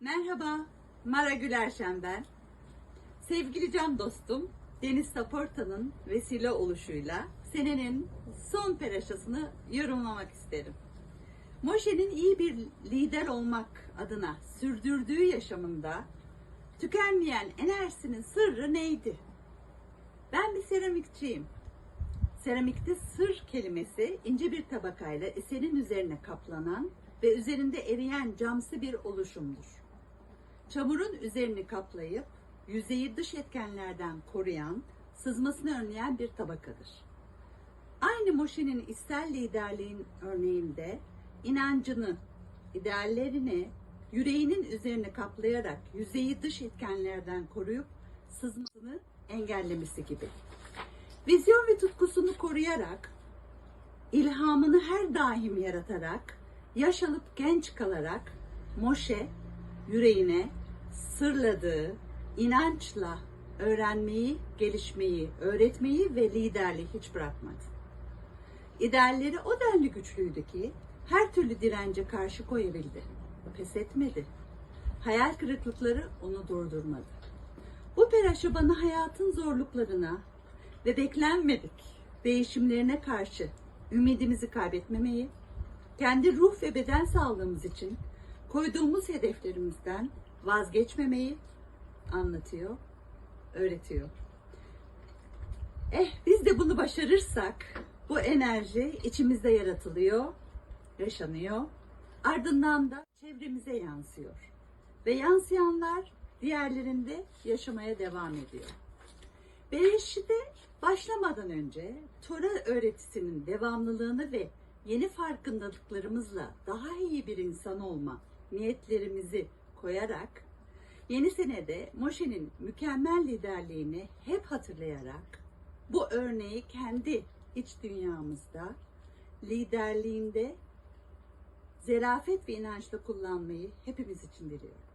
Merhaba, Mara Gülerşen ben. Sevgili can dostum, Deniz Saporta'nın vesile oluşuyla senenin son peraşasını yorumlamak isterim. Moshe'nin iyi bir lider olmak adına sürdürdüğü yaşamında tükenmeyen enerjisinin sırrı neydi? Ben bir seramikçiyim. Seramikte sır kelimesi ince bir tabakayla eserin üzerine kaplanan ve üzerinde eriyen camsı bir oluşumdur. Çamurun üzerini kaplayıp yüzeyi dış etkenlerden koruyan, sızmasını önleyen bir tabakadır. Aynı Moshe'nin içsel liderliğin örneğinde inancını, ideallerini yüreğinin üzerine kaplayarak yüzeyi dış etkenlerden koruyup sızmasını engellemesi gibi. Vizyon ve tutkusunu koruyarak, ilhamını her daim yaratarak, yaş alıp genç kalarak Moşe yüreğine sırladığı inançla öğrenmeyi, gelişmeyi, öğretmeyi ve liderliği hiç bırakmadı. İdealleri o denli güçlüydü ki her türlü dirence karşı koyabildi. Pes etmedi. Hayal kırıklıkları onu durdurmadı. Bu peraşı bana hayatın zorluklarına ve beklenmedik değişimlerine karşı ümidimizi kaybetmemeyi, kendi ruh ve beden sağlığımız için koyduğumuz hedeflerimizden vazgeçmemeyi anlatıyor, öğretiyor. Eh biz de bunu başarırsak bu enerji içimizde yaratılıyor, yaşanıyor. Ardından da çevremize yansıyor. Ve yansıyanlar diğerlerinde yaşamaya devam ediyor. Bereşit'e başlamadan önce Tora öğretisinin devamlılığını ve yeni farkındalıklarımızla daha iyi bir insan olma niyetlerimizi koyarak yeni senede Moshe'nin mükemmel liderliğini hep hatırlayarak bu örneği kendi iç dünyamızda liderliğinde zerafet ve inançla kullanmayı hepimiz için diliyorum.